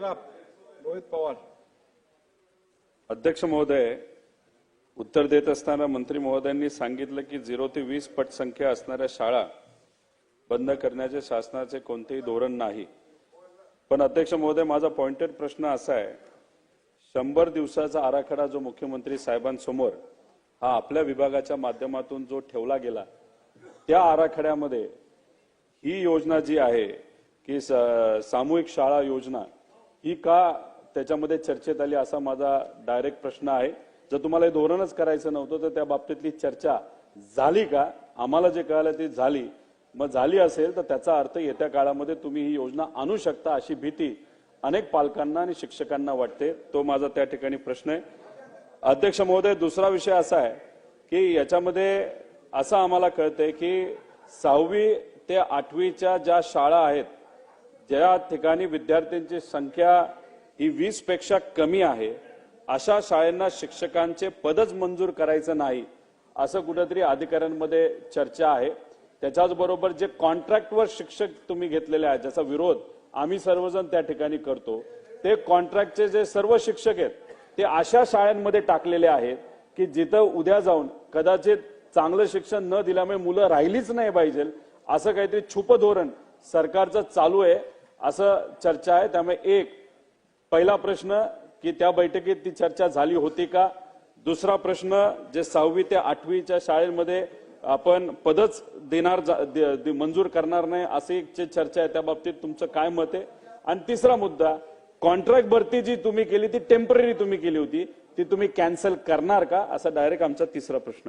रोहित पवार अध्यक्ष महोदय उत्तर देत असताना मंत्री महोदयांनी सांगितलं की झिरो ते वीस पट संख्या असणाऱ्या शाळा बंद करण्याचे शासनाचे कोणतेही धोरण नाही. पण अध्यक्ष महोदय माझा पॉइंटेड प्रश्न असा आहे. शंभर दिवसाचा आराखडा जो मुख्यमंत्री साहेबांसमोर हा आपल्या विभागाच्या माध्यमातून जो ठेवला गेला त्या आराखड्यामध्ये ही योजना जी आहे की सामूहिक शाळा योजना ही का त्याच्यामध्ये चर्चेत आली असा माझा डायरेक्ट प्रश्न आहे. जर तुम्हाला हे धोरणच करायचं नव्हतं तर त्या बाबतीतली चर्चा झाली का? आम्हाला जे कळालं ती झाली. मग झाली असेल तर त्याचा अर्थ येत्या काळामध्ये तुम्ही ही योजना आणू शकता अशी भीती अनेक पालकांना आणि शिक्षकांना वाटते. तो माझा त्या ठिकाणी प्रश्न आहे. अध्यक्ष महोदय दुसरा विषय असा आहे की याच्यामध्ये असं आम्हाला कळतंय की सहावी ते आठवीच्या ज्या शाळा आहेत ज्या ठिकाणी विद्यार्थ्यांची संख्या ही वीसपेक्षा कमी आहे अशा शाळांना शिक्षकांचे पदच मंजूर करायचं नाही असं कुठेतरी अधिकाऱ्यांमध्ये चर्चा आहे. त्याच्याच बरोबर जे कॉन्ट्रॅक्टवर शिक्षक तुम्ही घेतलेले आहेत ज्याचा विरोध आम्ही सर्वजण त्या ठिकाणी करतो ते कॉन्ट्रॅक्टचे जे सर्व शिक्षक आहेत ते अशा शाळांमध्ये टाकलेले आहेत की जिथं उद्या जाऊन कदाचित चांगलं शिक्षण न दिल्यामुळे मुलं राहिलीच नाही पाहिजे असं काहीतरी छुप धोरण सरकारचं चालू आहे. असं चर्चा आहे. त्यामुळे एक पहिला प्रश्न की त्या बैठकीत ती चर्चा झाली होती का? दुसरा प्रश्न जे सहावी ते आठवीच्या शाळेमध्ये आपण पदच देणार दे- मंजूर करणार नाही अशी एक चर्चा आहे त्या बाबतीत तुमचं काय मत आहे? आणि तिसरा मुद्दा कॉन्ट्रॅक्ट भरती जी तुम्ही केली ती टेंपररी तुम्ही केली होती ती तुम्ही कॅन्सल करणार का? असा डायरेक्ट आमचा तिसरा प्रश्न आहे.